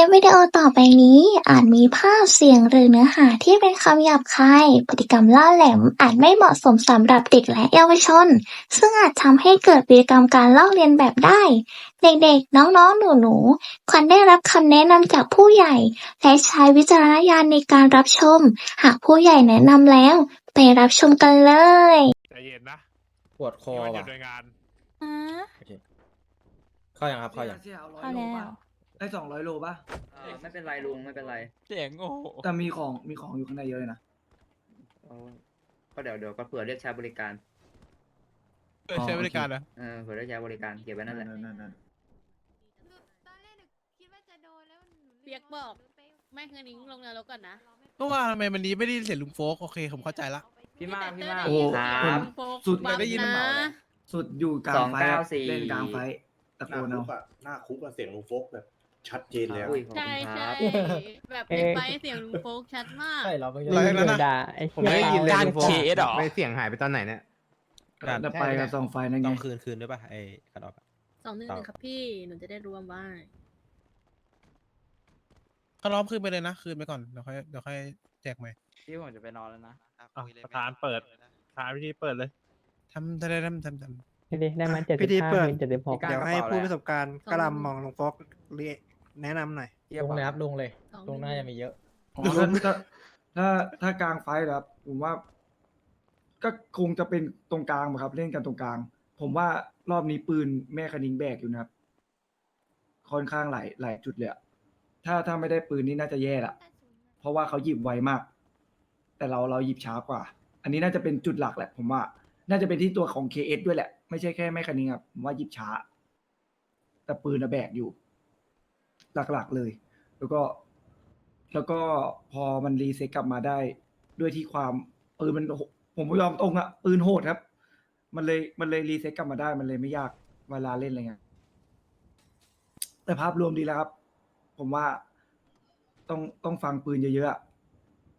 ลิปวิดีโอต่อไปนี้ อาจมีภาพเสียงหรือเนื้อหาที่เป็นคำหยาบคาย พฤติกรรมล่าแหลมอาจไม่เหมาะสมสำหรับเด็กและเยาวชน ซึ่งอาจทำให้เกิดพฤติกรรมการลอกเลียนแบบได้ เด็กๆ น้องๆ หนูๆ ควรได้รับคำแนะนำจากผู้ใหญ่ และใช้วิจารณญาณในการรับชม หากผู้ใหญ่แนะนำแล้ว ไปรับชมกันเลยใจเย็นนะปวดคอนี่มันหยุว่ะดโดยงาน ฮะเข้ายังครับเข้ายังเสี่ยเอาร้อยเอาโลแล้วป่ะ ไอ้สองร้อยโลป่ะ เออไม่เป็นไรลุงไม่เป็นไรเสียงโง่แต่มีของมีของอยู่ข้างในเยอะเลยนะ เอาก็เดี๋ยวเดี๋ยวก็เผื่อเรียกใช้บริการเออใช้บริการนะเออเผื่อเรียกใช้บริการเก็บไว้นั่นแหละนั่นนั่นนั่นตอนแรกหนูคิดว่าจะโดนแล้วหนูเปียกบอกไม่คืนนี้ลงนรกก่อนนะเมื่อวานทำไมวันนี้ไม่ได้ยินเสียงลุงโฟกโอเคผมเข้าใจละ พี่มากพี่มาก โอ้โห ครับโฟกสุดบัฟได้ยินนะสุดอยู่กลางไฟท์ครับ294เล่นกลางไฟท์ตะหโกน้านเอาคุกอะหน้าคุกอะเสียงลุงโฟกแบบ ชัดเจนแล้วอุ้ยขอบใช่คุณคใช่รับแบบในไฟเสียงลุงโฟกชัดมาก ใช่เราไม่อะไรนะนะผมไม่ได้ยินเลยการลุงโฟเคสเหรอไปเสียงหายไปตอนไหนเนี่ยจะไปกับสองไฟท์นั่นไงต้องคืนคืนด้วยป่ะไอ้กระดอกอะสองหนึ่งหนึ่งครับพี่หนูจะได้รวมว่าเขาล้อมคืนไปเลยนะคืนไปก่อนเดี๋ยวค่อยเดี๋ยวค่อยแจกใหม่พี่ผมจะไปนอนแล้วนะประธานเปิดประธานพิธีเปิดเลยทำทำทำทำทำพี่ดีได้มาเจ็ดพี่สิดีบห้าเปิดเป็นเจ็ดสิบหกเดี๋ยวให้ผู้ประสบการณ์กระลำมองลงโฟก แนะนำหน่อย ลงเลยครับลงเลย สองลงน่าจะมีเยอะอ๋อถ้าถ้าถ้าถ้ากลางไฟท์นะครับ ผมว่า ก็คงจะเป็นตรงกลางอะครับ เล่นกันตรงกลาง ผมว่ารอบนี้ปืนแม่คณิงแบกอยู่นะครับ ค่อนข้างหลายหลายจุดเลยอะถ้าถ้าไม่ได้ปืนนี่น่าจะแย่ละเพราะว่าเขาหยิบไวมาก แต่เราเราหยิบช้ากว่า อันนี้น่าจะเป็นจุดหลักแหละ ผมว่า น่าจะเป็นที่ตัวของ KS ด้วยแหละ ไม่ใช่แค่แม่คันนิงครับผมว่าหยิบช้า แต่ปืนอะแบกอยู่ หลักๆเลย แล้วก็ แล้วก็พอมันรีเซ็ตกลับมาได้ ด้วยที่ความปืนมันโหผมยอมตรงอะปืนโหดครับ มันเลยมันเลยรีเซ็ตกลับมาได้ มันเลยไม่ยากเวลาเล่นอะไรเงี้ยแต่ภาพรวมดีแล้วครับ ผมว่าต้องต้องฟังปืนเยอะๆอะ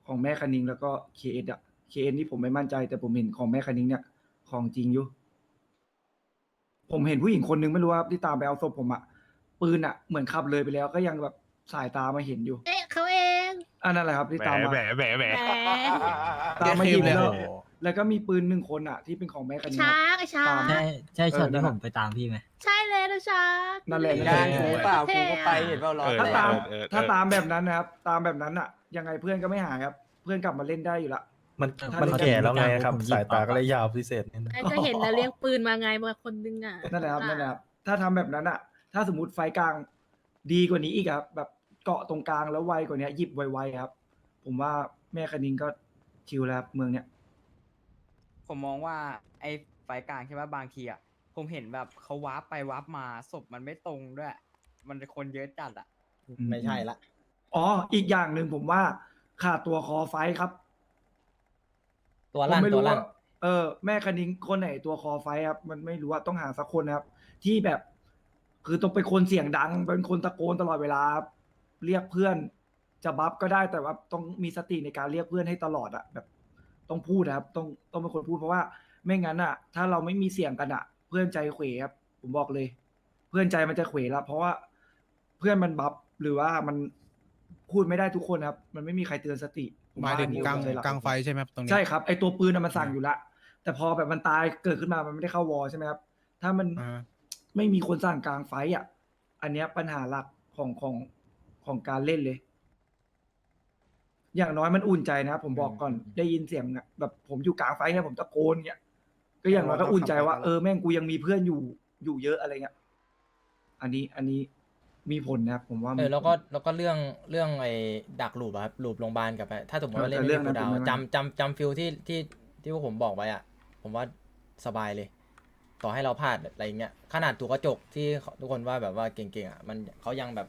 ของแม่คณิงแล้วก็เคเอสอะเคเอสนี่ผมไม่มั่นใจ แต่ผมเห็นของแม่คณิงเนี่ยของจริงอยู่ ผมเห็นผู้หญิงคนนึงไม่รู้ว่าที่ตามไปเอาศพผมอะ ปืนอะเหมือนขับเลยไปแล้วก็ยังแบบสายตามาเห็นอยู่เอ๊ะเขาเองอันนั่นแหละครับที่ตามมาแหมแหมแหมแหมตามมายิงเดี๋ยวแล้วโอ้โหแล้วก็มีปืนหนึ่งคนอะที่เป็นของแม่คณิงช้าอะไอ้ช้าตามใช่ใช่ช็อตเออนั่ที่นผน่ะมไปตามพี่ไหมใช่เลยนะช้านั่นแหละนั่นั่นนแหแหละละกูเปล่ากูก็ไปเห็นเปล่าร้อนเออถ้าตามเออเออถ้าตามแบบนั้นนะครับ ตามแบบนั้นอะยังไงเพื่อนก็ไม่หายครับ เพื่อนกลับมาเล่นได้อยู่ละมันถ้ามันเล่นแก่แล้วไงครับผมหยิบสายตาก็เลยยาวพิเศษนิดนึงไอ้ก็เห็นแล้วเรียกปืนมาไงมาคนนึงอะนั่นแหละครับนั่นแหละครับถ้าทำแบบนั้นอะ ถ้าสมมติไฟกลางดีกว่านี้อีกครับแบบเกาะตรงกลางแล้วไวกว่านี้หยิบไวๆครับ ผมว่าแม่คณิงก็ชิวแล้วครับเมืองเนี้ยผมมองว่าไอ้ไฟกลางใช่ไหมบางทีอะผมเห็นแบบเขาวาร์ปไปวาร์ปมาศพมันไม่ตรงด้วย มันคนเยอะจัดอะ ไม่ใช่ละ อ๋ออีกอย่างหนึ่งผมว่าขาดตัวคอไฟครับ ตัวผมลั่นไม่ตัวรู้ลั่ว่าน เออแม่คณิงคนไหนตัวคอไฟครับ มันไม่รู้ว่าต้องหาสักคนนะครับ ที่แบบ คือต้องเป็นคนเสียงดัง เป็นคนตะโกนตลอดเวลาครับเรียกเพื่อนจะบัฟก็ได้แต่ว่าต้องมีสติในการเรียกเพื่อนให้ตลอดอะแบบ ต้องพูดนะครับ ต้องต้องเป็นคนพูดเพราะว่า ไม่งั้นอะถ้าเราไม่มีเสียงกันอะเพื่อนใจเขวครับ ผมบอกเลย เพื่อนใจมันจะเขวแล้วเพราะว่าเพื่อนมันบัฟหรือว่ามันพูดไม่ได้ทุกคนครับ มันไม่มีใครเตือนสติผหมายถึงว่อันนี้กลางหัวใจหลักลางไฟใช่ไหมครับตรงนี้ ใช่ครับ ไอตัวปืนน่ะมันสั่งอยู่ละแต่พอแบบมันตายเกิดขึ้นมามันไม่ได้เข้าวอลใช่ไหมครับ ถ้ามันอ่า ไม่มีคนสั่งกลางไฟต์อะ อันเนี้ยปัญหาหลักของของของการเล่นเลย อย่างน้อยมันอุ่นใจนะครับผมบอกก่อนได้ยินเสียงอะแบบผมอยู่กลางไฟต์เนี่ยผมตะโกนเนี่ยก็อย่างน้อยก็อุ่นใจว่าเออแม่งกูยังมีเพื่อนอยู่อยู่เยอะอะไรเงี้ยอันนี้อันนี้มีผลนะครับผมว่าเอมีอแล้วก็ผลแล้วก็เรื่องเรื่องไอ้ดักลูปอะครับลูปโรงพยาบาลกับไอ้ถ้าสมมติว่าเออเล่นแต่ไม่เรื่มีองนั้นกูดาวผมไม่ จำจำจำฟิลที่ที่ที่พวกผมบอกไว้อะผมว่าสบายเลย ต่อให้เราพลาดอะไรอย่างเงี้ยขนาดตัวกระจกที่ทุกคนว่าแบบว่าเก่งๆอะมันเขายังแบบ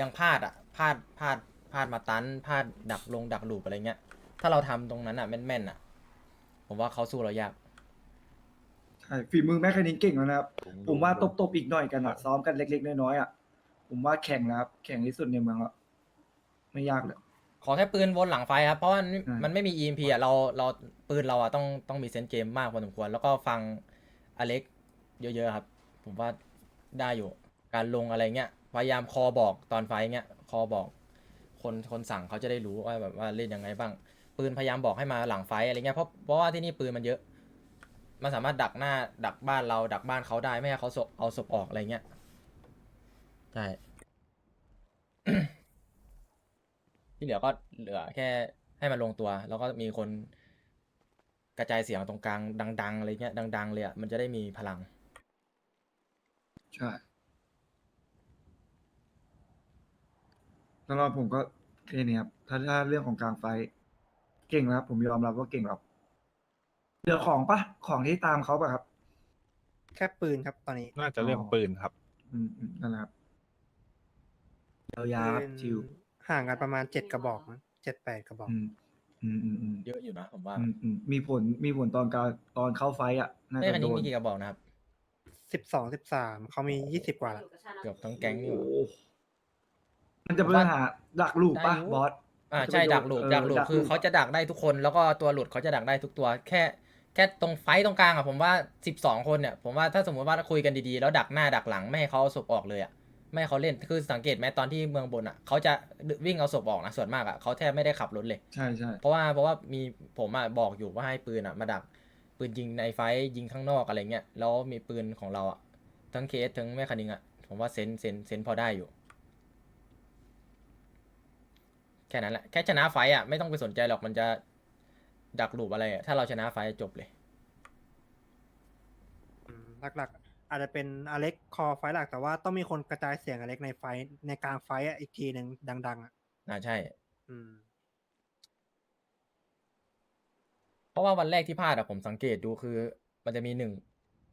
ยังพลาดอะพลาดพลาดพลาดมาตันพลาดดักลงดักลูปอะไรเงี้ย ถ้าเราทำตรงนั้นอะแม่นๆอะผมว่าเขาสู้เรายากใช่ฝีมือแม่คณิงเก่งแล้วนะครับ ผมว่าตบๆอีกหน่อยกันอะซ้อมกันเล็ก ๆ น้อยๆอะผมว่าแข่งนะครับ แข่งที่สุดในเมืองแล้วไม่ยากเลยขอแค่ปืนวนหลังไฟครับ เพราะว่ามันอืมมันไม่มี EMP อะเราเราปืนเราอะต้องต้องมีเซนส์เกมมากพอสมควร แล้วก็ฟัง อเล็กเยอะๆครับ ผมว่าได้อยู่ การลงอะไรเงี้ยพยายามคอบอกตอนไฟเงี้ยคอบอก คนคนสั่งเขาจะได้รู้ว่าแบบว่าเล่นยังไงบ้าง ปืนพยายามบอกให้มาหลังไฟอะไรเงี้ยเพราะเพราะว่าที่นี่ปืนมันเยอะ มันสามารถดักหน้าดักบ้านเรา ดักบ้านเขาได้ไม่ให้เขาศพเอาศพออกอะไรเงี้ยใช่ ที่เหลือก็เหลือแค่ให้มันลงตัว แล้วก็มีคน กระจายเสียงตรงกลางดัง ๆอะไรเงี้ยดัง ๆ เลยอะมันจะได้มีพลัง ใช่สำหรับผมก็แค่นี้ครับถ้าถ้าเรื่องของกลางไฟท์เก่งแล้วครับ ผมยอมรับว่าเก่งแล้วเหลือของปะของที่ตามเขาปะครับ แค่ปืนครับตอนนี้น่าจะเรื่องปืนครับ อืมอืมนั่นแหละครับยาวๆครับปืนชิว ห่างกันประมาณเจ็ดกระบอกมั้งเจ็ดแปดกระบอก อืม อืมอืมอืมเยอะอยู่นะผมว่าอืมอืมมีผลมีผลตอนการตอนเข้าไฟท์อะน่าเอ้ยจะคันโดนี้นมีกี่กระบอกนะครับ สิบสองสิบสามเขามียี่สิบกว่าละเกือบทั้งแก๊งนี่หว่าโอ้โหมันจะเป็นปัญหาดักลูกปะได้อยู่ บอส อ่าจะใช่ไปโยนดักหลุดเออดักหลุดดักคือหลุดเขาจะดักได้ทุกคน แล้วก็ตัวหลุดเขาจะดักได้ทุกตัว แค่แค่ตรงไฟต์ตรงกลางอะผมว่าสิบสองคนเนี่ยผมว่าถ้าสมมติว่าคุยกันดีๆ แล้วดักหน้าดักหลังไม่ให้เขาเอาศพออกเลยอะ ไม่ให้เขาเล่นคือสังเกตไหมตอนที่เมืองบนอะเขาจะวิ่งเอาศพออกนะส่วนมากอะเขาแทบไม่ได้ขับรถเลย ใช่ใช่เพราะว่าเพราะว่ามีผมอะบอกอยู่ว่าให้ปืนอะมาดักปืนยิงในไฟต์ยิงข้างนอกอะไรเงี้ยแล้วมีปืนของเราอะทั้งเคสทั้งแม่คันิงอะผมว่าเซนเซนเซนพอได้อยู่ แค่นั้นแหละแค่ชนะไฟต์อะไม่ต้องไปสนใจหรอกมันจะดักหลูบอะไรอะถ้าเราชนะไฟต์จบเลยอืมหลักๆ อาจจะเป็นอเล็กคอไฟล์หลัก แต่ว่าต้องมีคนกระจายเสียงอเล็กในไฟล์ในกลางไฟล์อะอีกทีหนึ่งดัง ๆ อะน่าใช่ อืม เพราะว่าวันแรกที่พลาดอะผมสังเกตดูคือ มันจะมีหนึ่ง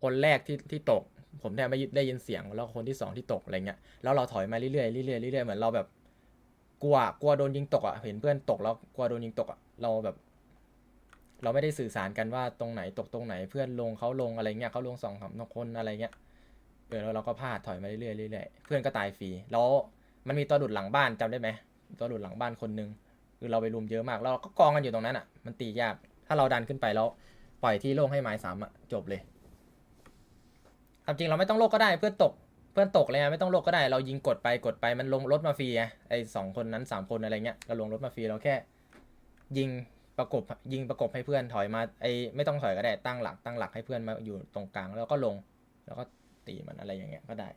คนแรกที่ที่ตก ผมแทบไม่ได้ยินเสียงแล้วคนที่สองที่ตกอะไรเงี้ยแล้วเราถอยมาเรื่อยๆเรื่อยๆเรื่อยๆเหมือนเราแบบ กลัวกลัวโดนยิงตกอะเห็นเพื่อนตกแล้วกลัวโดนยิงตกอะเราแบบ เราไม่ได้สื่อสารกันว่าตรงไหนตกตรงไหนเพื่อนลงเขาลงอะไรเงี้ยเขาลงสองสามคนอะไรเงี้ยเออแล้วเราก็พลาดถอยมาเรื่อยๆเรื่อยๆเพื่อนก็ตายฟรีแล้วมันมีตัวดุดหลังบ้านจำได้ไหมตัวดุดหลังบ้านคนหนึงคือเราไปรุมเยอะมากเราก็กองกันอยู่ตรงนั้นอะ มันตียากถ้าเราดันขึ้นไปแล้วปล่อยที่โล่งให้ไม้สามอะจบเลยความจริงเราไม่ต้องโลกก็ได้เพื่อนตกเพื่อนตกเลยอะไม่ต้องโลกก็ได้ เรายิงกดไปกดไปมันลงรถมาฟรีไงไอ้สองคนนั้นสามคนอะไรเงี้ยเราลงรถมาฟรีเราแค่ ยิง ประกบยิงประกบให้เพื่อนถอยมาไอ้ไม่ต้องถอยก็ได้ตั้งหลักตั้งหลักให้เพื่อนมาอยู่ตรงกลางแล้วก็ลง แล้วก็ตีมันอะไรอย่างเงี้ยก็ได้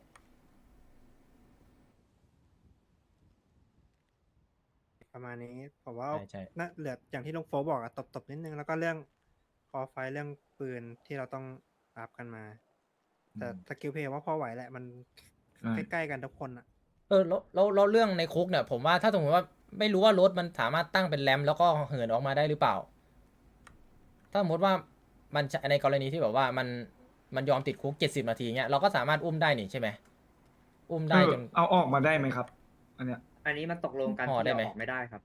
ประมาณนี้ผมว่าใช่ใช่ น่าเหลืออย่างที่ลุงโฟบอกอะตบๆนิดนึงแล้วก็เรื่องคอไฟล์เรื่องปืนที่เราต้องอัพกันมา แต่สกิลเพลย์ว่าพอไหวแหละมันใช่ใกล้ๆกันทุกคนอะ เออแล้วแล้วแล้วเรื่องในคุกเนี่ย ผมว่าถ้าสมมติว่า ไม่รู้ว่ารถมันสามารถตั้งเป็นแรมแล้วก็เหินออกมาได้หรือเปล่า ถ้าสมมติว่ามันจะในกรณีที่แบบว่ามันมันยอมติดคุกเจ็ดสิบนาทีเงี้ยเราก็สามารถอุ้มได้นี่ใช่ไหมอุ้มได้เออจน เอาออกมาได้ไหมครับ อันเนี้ย อันนี้มันตกลงกันห่อที่ได้ไหมเอาออกไม่ได้ครับ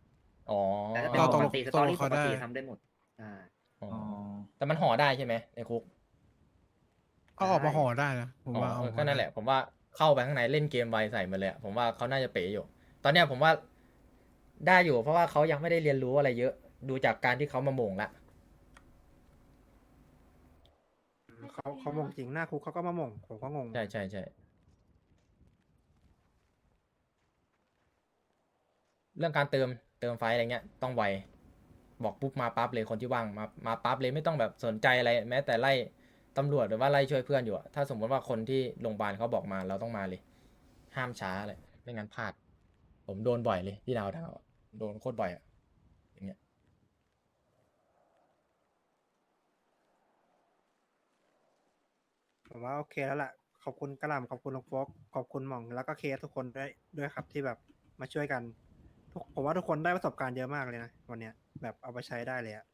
อ๋อแต่ถ้าเป็นต่อปตกลกงติสตตกอลงรี่ปเขากได้ติทำได้หมดอ่า อ๋ออ๋อแต่มันห่อได้ใช่ไหมในคุกเอาออกมาห่อได้นะผมอ๋อว่าเอาเออออก็นั่นแหละ ผมว่าเข้าไปข้างในเล่นเกมไวใส่มาเลยอะผมว่าเขาน่าจะเป๋อยู่ ตอนเนี้ยผมว่า ได้อยู่ เพราะว่าเขายังไม่ได้เรียนรู้อะไรเยอะ ดูจากการที่เขามาโมงละเขาเขามงจริงหน้าคุกเขาก็มาหม่งผมก็งง ใช่ใช่ใช่เรื่องการเติมเติมไฟล์อะไรเงี้ย ต้องไวบอกปุ๊บมาปั๊บเลยคนที่ว่างมามาปั๊บเลยไม่ต้องแบบสนใจอะไร แม้แต่ไล่ตำรวจหรือว่าไล่ช่วยเพื่อนอยู่อะถ้าสมมติว่าคนที่โรงพยาบาลเขาบอกมาเราต้องมาเลย ห้ามช้าเลยไม่งั้นพลาด ผมโดนบ่อยเลยที่ดาวดาวอะ โดนโคตรบ่อยอะอย่างเงี้ยผมว่าโอเคแล้วแหละขอบคุณกระหล่ำขอบคุณลุงโฟกขอบคุณหม่องแล้วก็เคสทุกคนด้วยด้วยครับที่แบบมาช่วยกันทุกผมว่าทุกคนได้ประสบการณ์เยอะมากเลยนะวันเนี้ยแบบเอาไปใช้ได้เลยอะ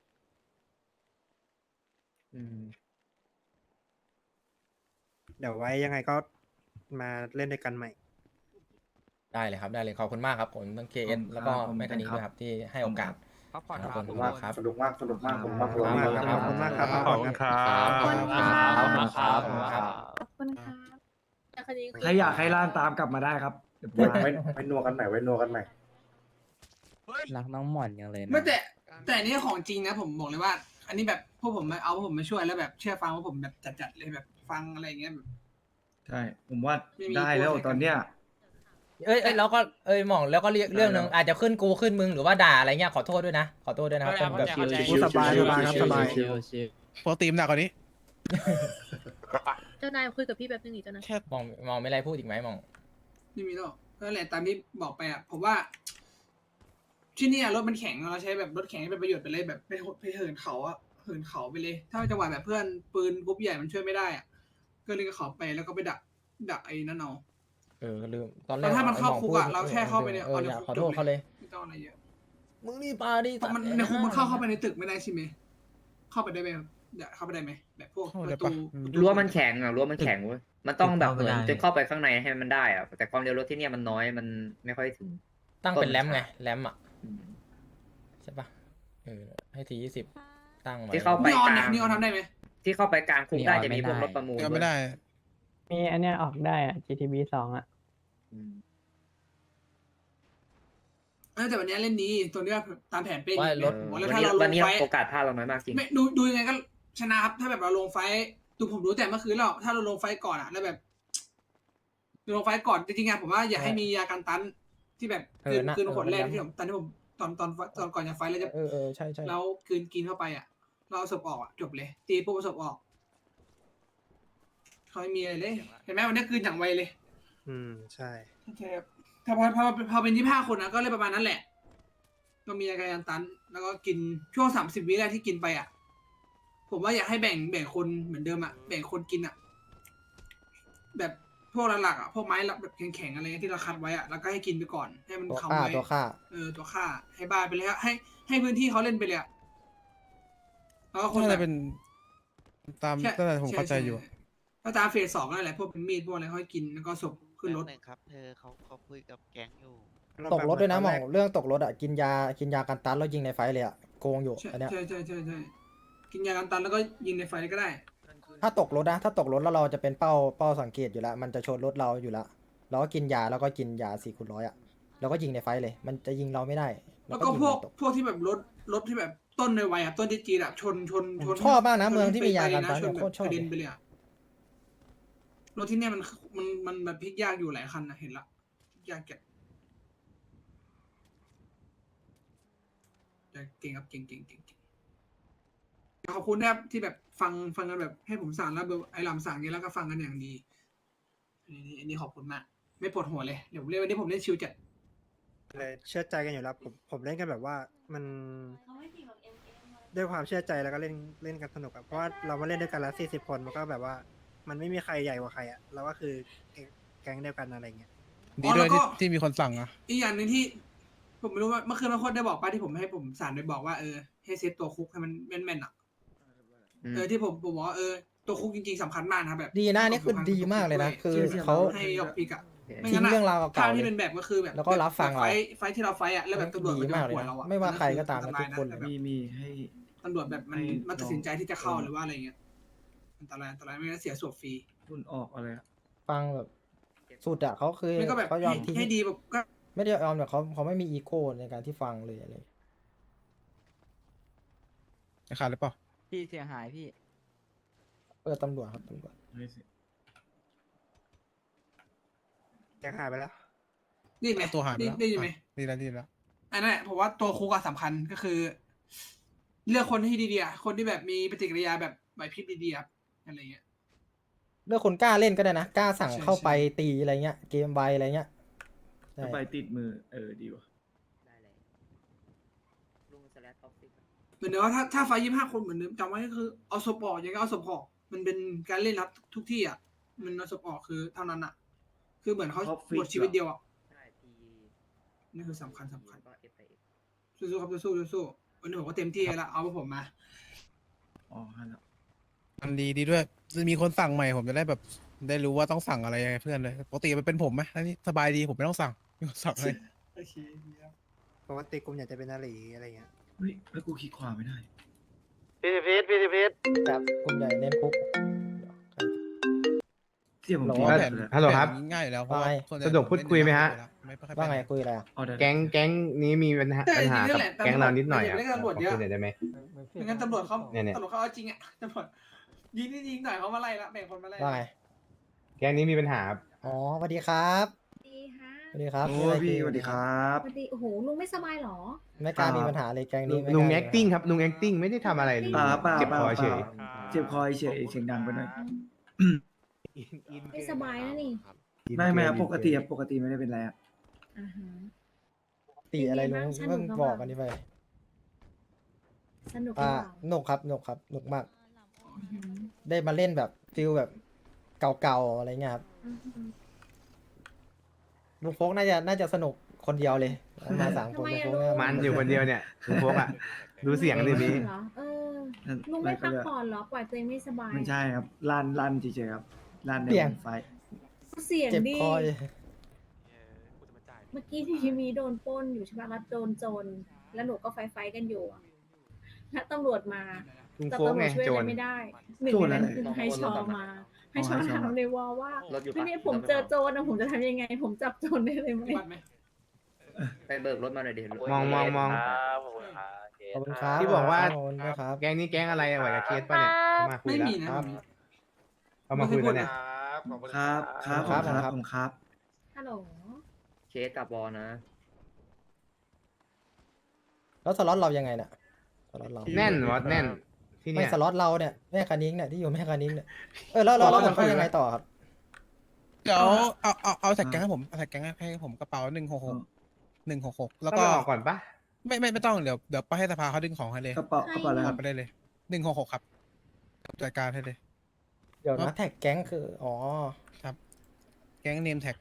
อืม เดี๋ยวไว้ยังไงก็มาเล่นด้วยกันใหม่ ได้เลยครับได้เลยขอบคุณมากครับผมทั้งเคเอสแล้วก็ขอบคุณครับแม่คันิกด้วยครับที่ให้โอกาส พักผ่อนขอบคคุรับณทุกมากคนครับ สนุกมากสนุกมากผมมากขอบคุณมากครับ ขอบคุณมากครับ ขอบคุณครับขอบคุณค่ะขอบคุณครั บ ขอบคุณครับ ขอบคุณครับแต่คดีใครอยากให้ล่านตามกลับมาได้ครับเดี๋ยวผมไว้มาไว้ไว้นัวกันใหม่ไว้นัวกันใหม่ รักน้องหม่อนยังเลยนะไม่แต่แต่อันนี่ของจริงนะผมบอกเลยว่า อันนี้แบบพวกผมมาเอาพวกผมมาช่วยแล้วแบบเชื่อฟังว่าผมแบบจัดๆเลยแบบฟังอะไรอย่างเงี้ยแบบ ใช่ ผมว่าไม่มีได้แล้วพูดเลยตอนเนี้ย เอ้ยเอ้ยแล้วก็เอ้ยหม่องแล้วก็เรียกเรื่องหนึ่งอาจจะขึ้นกูขึ้นมึงหรือว่าด่าอะไรเงี้ยขอโทษด้วยนะขอโทษด้วยนะครับเป็นแบบกูสบายสบายครับสบายปกติมันหนักกว่านี้ เจ้านายคุยกับพี่แป๊บนึงอีกเจ้านายแค่หม่องหม่องไม่อะไรพูดอีกไหมหม่อง ไม่มีหรอกนั่นแหละตามที่บอกไปอะผมว่า ที่เนี่ยรถมันแข็งเราใช้แบบรถแข็งให้เป็นประโยชน์ไปเลยแบบไปหดไปเหินเขาอะเหินเขาไปเลย ถ้าจังหวะแบบเพื่อนปืนกรุ๊ปใหญ่มันช่วยไม่ได้อะก็เลยก็เขาไปแล้วก็ไปดักดักไอ้นั่นเอา เออลืมตอนแรแต่กถ้ามันเข้าหองคุกพูดอะเราแค่เข้าไปเนี่ยเออเอาในอยากคุกขอโทษจบเลยเขาเลย ไม่ต้องอะไรเยอะมึงนี่ปาดิเพราะมันในคุกมันเข้าเข้าไปในตึกไม่ได้ใช่ไหมเข้าไปได้ไหมครับเดี๋ยวเข้าไปได้ไหมแบบพวกเข้าปได้ระปะ ตูรั้วมันแข็งอะรั้วมันแข็งเว้ยมันต้องแบบเข้าเหไม่มือนได้จนเข้าไปข้างในให้มันได้อะแต่ความเร็วรถที่เนี่ยมันน้อยมันไม่ค่อยถึงตั้งเป็นแรมไงแรมอะอืม ใช่ปะเออให้ทียี่สิบตั้งไว้ ที่เข้า ไป นีออนกเนี่ยลางนีออนทำได้ไหมที่เข้าไปกลางคุกได้นีออนจะมีพวกไม่ได้รถประมูลก็เว้ไม่ยได้ มีอันเนี้ยออกได้อะ GTB สองอะอืมเออแต่วันนี้เล่นดีตัวเนี้ยตามแผนเป๊ะว่าดีรถผมวัว่านแล้วถ้านี้เราลวันงนี้ไฟโอกาสพลาดเราน้อยมากจริง ไม่ดูดูยังไงก็ชนะครับ ถ้าแบบเราลงไฟดูผมรู้แต่เมื่อคืนแล้วถ้าเราลงไฟก่อนอะแล้วแบบลงไฟก่อนจริงๆอะผมว่าอยากให้มียากันตันที่แบบเอคือนน่ะคืนขวดแรกเออ ที่ผมตอนที่ผมตอนตอนตอนก่อนจะไฟแล้วจะ เออเออใช่ใช่ แล้วคืนกินเข้าไปอะ เราเอาศพออกอะจบเลย ตีปุ๊บเอาศพออก เขาไม่มีอะไรเลย เห็นไหมวันนี้คืนอย่างไวเลยอืมใช่ ใช่ครับถ้าพอพอพอเป็นยี่ห้าคนนะก็เลยประมาณนั้นแหละ ก็มีอาการตัน แล้วก็กินช่วงสามสิบวิแรกที่กินไปอะ ผมว่าอยากให้แบ่งแบ่งคนเหมือนเดิมอะ แบ่งคนกินอะ แบบพวกหลักๆอะ พวกไม้แบบแข็งๆอะไรเงี้ยที่เราคัดไว้อะ แล้วก็ให้กินไปก่อน ให้มันตัวคำฆ่าไว้ ตัวฆ่า เออตัวฆ่าให้บ้านไปเลยฮะให้ให้พื้นที่เขาเล่นไปเลยอะแล้วก็คนน่าแบจะบเป็น ตามใช่ตั้งแต่ผมเข้าใจช่อยู่ ช่ ก็ตามเฟสสองนั่นแหละพวกเป็นมีดพวกอะไรเขาให้กินแล้วก็ศพขึ้นรถหนึ่งครับ เธอเขาเขาคุยกับแก๊งอยู่ ตกรถด้วยนะหมองตแรเรื่องตกรถอะกินยากินยากันตันแล้วยิงในไฟเลยอะโกงอยู่ใช่อันเนี้ยใช่ใช่ใช่ใช่กินยากันตันแล้วก็ยิงในไฟก็ได้ ถ้าตกรถนะถ้าตกรถแล้วเราจะเป็นเป้าเป้าสังเกตอยู่แล้วมันจะชนรถเราอยู่แล้วเราก็กินยาแล้วก็กินยาสี่คูณร้อยอะแล้วก็ยิงในไฟเลย มันจะยิงเราไม่ได้แล้วก็ก็ยิงพวกมันตกพวกที่แบบรถรถที่แบบต้นในวัยอะต้นที่จีนอะชนชนชนผมชอบมากนะชเมืองที่มียากันไปตันชนเนี่ยแบโคตรชอบกระเด็นเลยไปเลยอะ รถที่เนี่ยมันมันมันแบบพลิกยากอยู่หลายคันนะเห็นละพลิกยากเก็บแต่เก่งครับเก่งเก่งเก่งเก่งขอบคุณนะครับที่แบบฟังฟังกันแบบให้ผมสั่งแล้วแบบไอ้ลำสั่งนี้แล้วก็ฟังกันอย่างดีอันนี้อันนี้ขอบคุณมาก ไม่ปวดหัวเลยเดี๋ยวเล่นวันนี้ผมเล่นชิวจัดเลยเชื่อใจกันอยู่แล้วผมผมเล่นกันแบบว่ามันด้วยความเชื่อใจแล้วก็เล่นเล่นกันสนุกอะเพราะว่าเรามาเล่นด้วยกันแล้วสี่สิบคนมันก็แบบว่า มันไม่มีใครใหญ่กว่าใครอะเราก็คือแก๊งแก๊งเดียวกันอะไรเงี้ยดีด้วยอ๋อแล้วก็ที่ที่มีคนสั่งอะอีกอย่างหนึ่งที่ ผมไม่รู้ว่าเมื่อคืนมาโคตรได้บอกป้าที่ผมให้ผมสารไปบอกว่าเออให้เซตตัวคุกให้มันแม่นๆอะอืมเออที่ผมผมบอกว่าเออตัวคุกจริงๆสำคัญมากนะครับแบบดีนะอันนี่คือดีมากเลยนะคือเขาให้ยกปีกอะไม่ทิ้งงั้นอะเรื่องราวภาเก่าพๆที่เลเป็ยนแบบก็คือแบบแล้วก็รับฟังแบบไฟเราท์ไฟท์ที่เราไฟท์อะแล้วแบบตำรวจดีมันจะมากมาเลยปวดนะเราอะไม่ว่าใครก็ตามอันะนทุตกรายคนนะเลยมีมีให้ตำรวจแบบมันให้มันตัดสินใจที่จะเข้าลองหรือว่าอะไรเงี้ย อันตรายอันตรายไม่งั้นเสียสวบฟรีคุณออกอะไรอะฟังแบบสุดอะเขาคือไม่ก็แบบเขายอมให้ทิ้งให้ดีแบบก็ไม่ได้ยอมแบบเขาเขาไม่มีอีโก้ในการที่ฟังเลยอะไรจะขาดหรือเปล่าพี่เสียหายพี่ เออตำรวจครับตำรวจไม่สิแก๊งหายไปแล้ว นี่ไหมตัวหายไปนี่แล้วได้ยินไหม อะดีแล้วดีแล้ว อันนั้นแหละผมว่าตัวคุกอะสำคัญก็คือ เลือกคนที่ดีๆอะคนที่แบบมีปฏิกิริยาแบบไหวพริบดีๆอะ อะไรเงี้ยเลือกคนกล้าเล่นก็ได้นะกล้าสั่งใช่เข้าใช่ไปตีอะไรเงี้ย เกมไวอะไรเงี้ยใช่ถ้าไปติดมือ เออดีว่ะได้เลยลุงสแลตท็อกซิกเหมือนเดิมว่าถ้าถ้าไฟยี่ห้าคนเหมือนเดิมจำไว้ก็คือเอาศพออกยังไงเอาศพออกมันเป็นการเล่นรับทุกที่อะมันเอาศพออกคือเท่านั้นอะคือเหมือนเขาท็อปฟิกหมดชีวิตเดียวอะใช่ทีนี่คือสำคัญสำคัญก็เอฟไปเอฟสู้ๆครับสู้ๆสู้ๆวันนี้ผมก็เต็มที่แล้วเอาพวกผมมาอ๋อฮัลโหล มันดีดีด้วยจะมีคนสั่งใหม่ผมจะได้แบบ ได้รู้ว่าต้องสั่งอะไรยังไงเพื่อนเลยปกติมันเป็นผมไหมอันนี้สบายดีผมไม่ต้องสั่งมีคนสั่งเลยโอเคครับปกติกลุ่มอยากจะเป็นอาหลีอะไรเงี้ยเฮ้ยแล้วกูคลิกขวาไม่ได้ พี่สิพีทพี่สิพีทครับกลุ่มใหญ่เน้นปุ๊บ เสียงผมหรอจริงว่าๆแผนเลยฮัลโหลครับแผนง่ายอยู่แล้วเพราะว่าว่าไง ส่วนใหญ่สะดวกพูดคุยไหมฮะ ไม่ค่อยว่าไปไงไหนคุยอะไรอะเอาได้แก๊งแก๊งนี้มีปัญหาแต่ปัญหาจริงๆกับแหละแก๊งเรานิดหน่อยแต่อะไม่ได้ตำรวจขอเยอะคุยหน่อยได้ไหม ไม่งั้นตำรวจเขาเนี่ยเนี่ย ตำรวจเขาเอาจริงอะตำรวจ ยิงนี่ยิงหน่อยเขามาไล่ละแบ่งคนมาไล่ละว่าไงแก๊งนี้มีปัญหาครับอ๋อสวัสดีครับดีค่ะสวัสดีครับโอ้มีอะไรพี่คุยสวัสดีครับสวัสดีโอ้โหลุงไม่สบายเหรอ ไม่กล้ามีปัญหาเลยแกงนี้ไม่กล้าลุงมีแอคติ้งครับลุงแอคติ้งไม่ได้ทำอะไรเลยเปล่าเปล่าเจ็บเปล่าคอเฉยเปล่าเจ็บคอเฉยเสียงดังไปหน่อย ไม่สบายนะนี่ไม่ไม่ครับปกติครับปกติไม่ได้เป็นไรครับอ่าฮะ ตีอะไรลุงเป็นไงบ้างสนุเพิ่กงหรือบอกเปล่ากันนี่ไปสนุกหรืออ่าเปล่าหนุกครับหนุกครับหนุกมาก อือหือได้มาเล่นแบบฟิลแบบเก่าๆอะไรเงี้ยครับอือหือลุงโฟกน่าจะน่าจะสนุกคนเดียวเลย มาสามคนทำไมลุงอะโฟกลุงมันอยู่คนเดียวเนี่ยลุงโฟกอะ ดูเสียงดิพี่เหรอเออลุงไม่พักผ่อนเหรอปล่อยตัวเองไม่สบายไม่ใช่ครับลั่นลั่นเฉยๆครับลั่นในวงไฟ เสียงเจ็บดี คอเลยเมื่อกี้ที่ทีวีโดนปล้นอยู่ใช่ปะแล้วโดนโจรแล้วหนูก็ไฟไฟกันอยู่อะแล้วตำรวจมา ลุงแต่โฟกตำรไงวจช่วยโจอะไรรไม่ได้หนึ่งโจรในนั้นอะไร คือไฮชอมาไฮชออ๋อไฮชอถามในวอลว่ารถอยู่พี่ปะเนี่ยผมรถไม่เจอพอโจรนะผมจะทำยังไง ผมจับโจรได้เลยไหมบัตรไหมไปเบิกรถมาหน่อยดิมองมองมองขอบคุณครับที่บอกว่า ขอบคุณนะครับ แก๊งนี้แก๊งอะไรอะไหวกับเคสป่ะเนี่ยเขามาคุยไม่แล้วมีนะครับไม่มีเขามาคุยแล้วเนี่ย ครับครับครับผมครับผมครับ ฮัลโหล เคสกับบอลนะ แล้วสล็อตเรายังไงเนี่ยสล็อตเรา แน่นวอดแน่น ที่ไม่เนี่ย สล็อตเราเนี่ยแม่คานิ้งเนี่ยที่อยู่แม่คานิ้งเนี่ยเออแล้วแล้วแล้วมันเขายังไงต่อครับเดี๋ยวเอาเอาเอาใส่แก๊งให้ผมเอาใส่แก๊งให้ผมกระเป๋าหนึ่งหกหกหนึ่งหกหกแล้วต้องก็ไปออกก่อนปะไม่ไม่ไม่ต้องเดี๋ยวเดี๋ยวไปให้สภาเขาดึงของให้เลยกระเป๋ากระเป๋าอะไรคเอารับไปได้เลยหนึ่งหกหกครับจัดการให้เลย เดี๋ยวนะแท็กแก๊งคืออ๋อครับแก๊งเนมแท็ก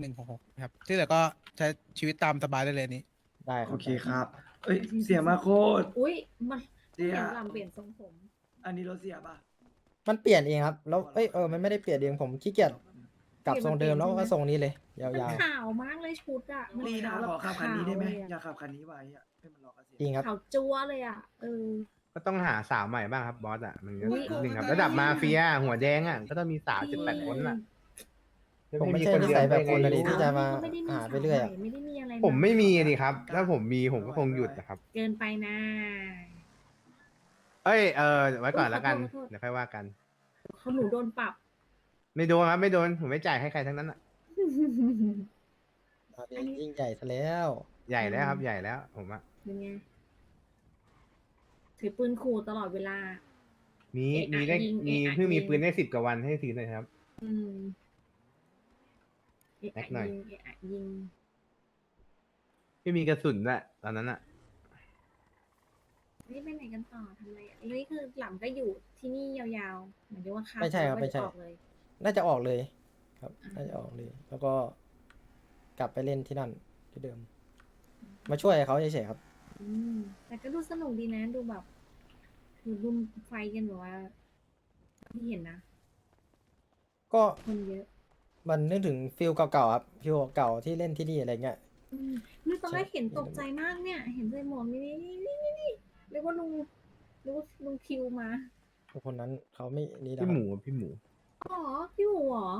หนึ่งหกหกครับ ที่เหลือก็ใช้ชีวิตตามสบายได้เลยอันนี้ ได้รับโอเคครับ เอ้ยเสียมาโคตรอุ้ยมัน เสีย เห็นลำเปลี่ยนทรงผม อันนี้รถเสียป่ะมันเปลี่ยนเองครับ แล้วเอ้ยเออมันไม่ได้เปลี่ยนเองผมขี้เกียจกลับทรงเดิมแล้วก็ทรงนี้เลยยามันวขาวมากเลยชุดอะมันลีนาขาวขอขับคันนี้ได้ไหมขาวเลยอยาอะกขับคันนี้ไว้อะให้มันรอกระเสียๆจริงครับ ขาวจั๊วเลยอะเออ ก็ต้องหาสาวใหม่บ้างครับบอสอะมันก็อุ๊ย นิดนึงครับระดับมาเฟียหัวแดงอะก็ต้องมีสาวสิบแปดคนอะผมไม่ใช่นิสัยแบบคนเลยที่จะมาก็ไม่ได้มีหาไปเรื่อยอะ สาวใหม่ไม่ได้มีอะไรผมไม่มีดิครับ ถ้าผมมีผมก็คงหยุดนะครับ เกินไปนะ เอ้ยเออไว้ก่อนแล้วกัน ขอโทษขอโทษ เดี๋ยวค่อยว่ากันเขาหนูโดนปรับ ไม่โดนครับไม่โดนผมไม่จ่ายให้ใครทั้งนั้นอะอันนี้ ยิ่งใหญ่ซะแล้ว ใหญ่แล้วครับใหญ่แล้วผมอะเป็นไงถือปืนขู่ตลอดเวลา มีเอ๊ะมีได้ยิงมีเอ๊ะเพิ่งมียิง ปืนได้สิบกว่าวันให้ถือหน่อยครับ อืมเอะแม็อะกหน่อย ยิงเอะอะยิง ไม่มีกระสุนด้วยตอนนั้นอะ นี่ไปไหนกันต่อทำอะไรอะนี่คือหล่ำก็อยู่ที่นี่ยาวๆเหมือนที่ว่าข้ามไม่ใช่ครับก็ไม่ใช่จะออกเลย น่าจะออกเลย ครับน่าจะออกเลย แล้วก็กลับไปเล่นที่นั่นที่เดิม มาช่วยเขาเฉยๆครับ อืมแต่ก็ดูสนุกดีนะดูแบบคือรุมไฟกันแบบว่าที่เห็นนะ ก็คนเยอะ มันนึกถึงฟิลเก่าๆครับฟิลเก่าๆที่เล่นที่นี่อะไรเงี้ย อืมนี่ตอนแรกใช่เห็นตกใจมากเนี่ย เห็นใส่หมวกนี่นี่นี่นี่นี่ เรียกว่าลุงเรียกว่าลุงคิวมา คนนั้นเขาไม่นี่นะคพี่รับหมูพี่หมูอ๋อพี่หมูเหรอ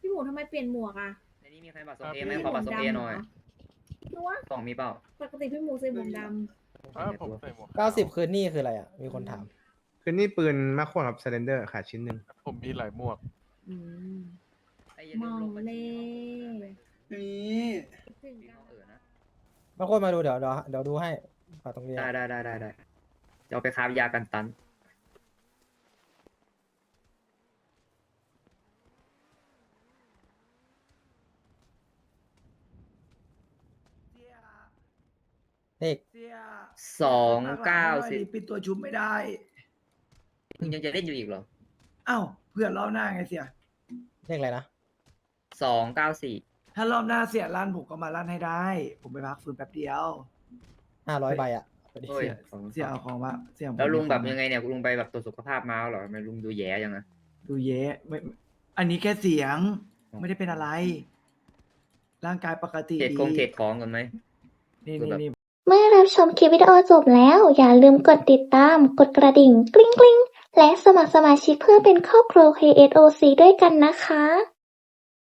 พี่หมูทำไมเปลี่ยนหมวกอะในนี้มีใครบัตรส่งเอไหมขอบัตรส่งเอหน่อยหรือว่าสองมีเปล่าปกติพี่หมูใส่หมวกดเก้าสิบคืนนี่คืออะไรอะ มีคนถาม คือนี่ปืนมาโครครับเซเลนเดอร์ขาดชิ้นหนึ่งผมมีหลายหมวกำอืมไอ้อย่ามลือมงลงบัญเลชีนี่คิดถึงพี่กัน้องนเออนะบางคนมาดูเดี๋ยวเดี๋ยวเดี๋ยวดูให้ ฝากตรงนี้ได้ได้ได้ได้ได้จะเอาไปค้าบยากันตันเสียเลขเสียสองเก้าหลังๆหน่สิอยบปิดตัวชุบไม่ได้ มึงยังจะเล่นอยู่อีกเหรออ้าวเพื่อนรอบหน้าไงเสีย เลขอะไรนะสองเก้าสี่ถ้ารอบหน้าเสียลั่นผมก็มาลั่นให้ได้ ผมไปพักฟื้นแป๊บเดียว ห้าร้อยใบอะพอดีเฮ้ย เสียเอาของมาเสียผมแล้วลุงแบบมีของยังไงเนี่ยลุงไปแบบตรวจสุขภาพมาเหรอทำไมลุงดูแย่ยังไงดูเยะไม่ไม่อันนี้แค่เสียงอ๋อไม่ได้เป็นอะไร ร่างกายปกติเทรดดีคงเทรดของกันไหม นี่คือนี่แบบนี่ เมื่อรับชมคลิปวิดีโอจบแล้ว อย่าลืมกดติดตาม กดกระดิ่งกริ๊งกริ๊งและสมัครสมาชิกเพื่อเป็นครอบครัว KSOC ด้วยกันนะคะ